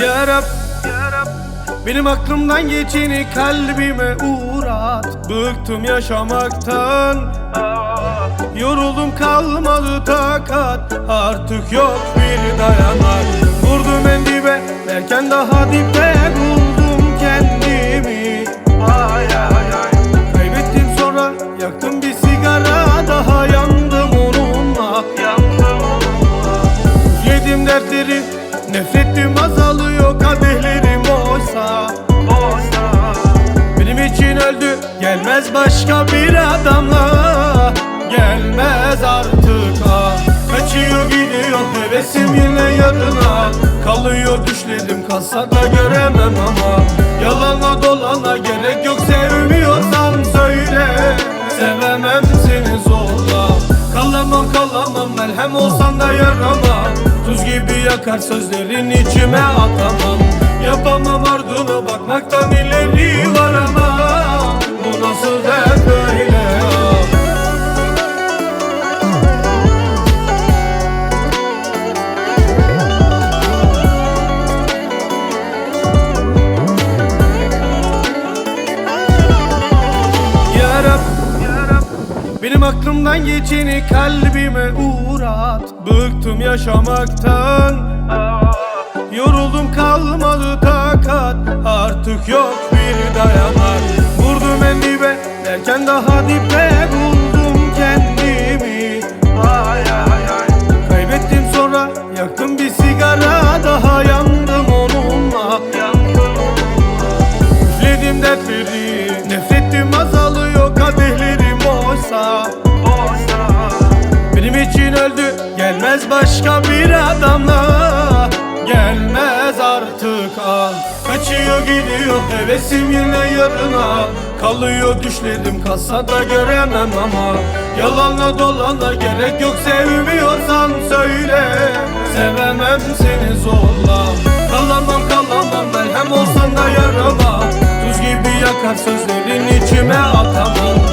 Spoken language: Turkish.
Ya Rab, benim aklımdan geçeni kalbime uğrat. Bıktım yaşamaktan Yoruldum kalmadı takat. Artık yok bir dayanak Nefretim azalıyor kadehlerim oysa Oysa Benim için öldü Gelmez başka bir adamla. Gelmez artık ah Kaçıyor gidiyor hevesim yine yarına Kalıyor düşlerim kalsa da göremem ama. Yalana dolana gerek yok sevmiyorsan Kalamam kalamam melhem olsan da yarama Tuz gibi yakar sözlerin içime atamam. Yapamam ardına bakmaktan ileri varamam benim aklımdan geçeni kalbime uğrat. Bıktım yaşamaktan. Yoruldum kalmadı takat. Artık yok bir dayanak Vurdum en derken daha dibe Gelmez başka bir adamla. Gelmez artık ah Kaçıyor gidiyor hevesim yine yarına Kalıyor düşlerim kalsa da göremem ama. Yalanla dolana gerek yok sevmiyorsan söyle. Sevemem seni zorla. Kalamam kalamam melhem olsan da yarama Tuz gibi yakar sözlerin içime atamam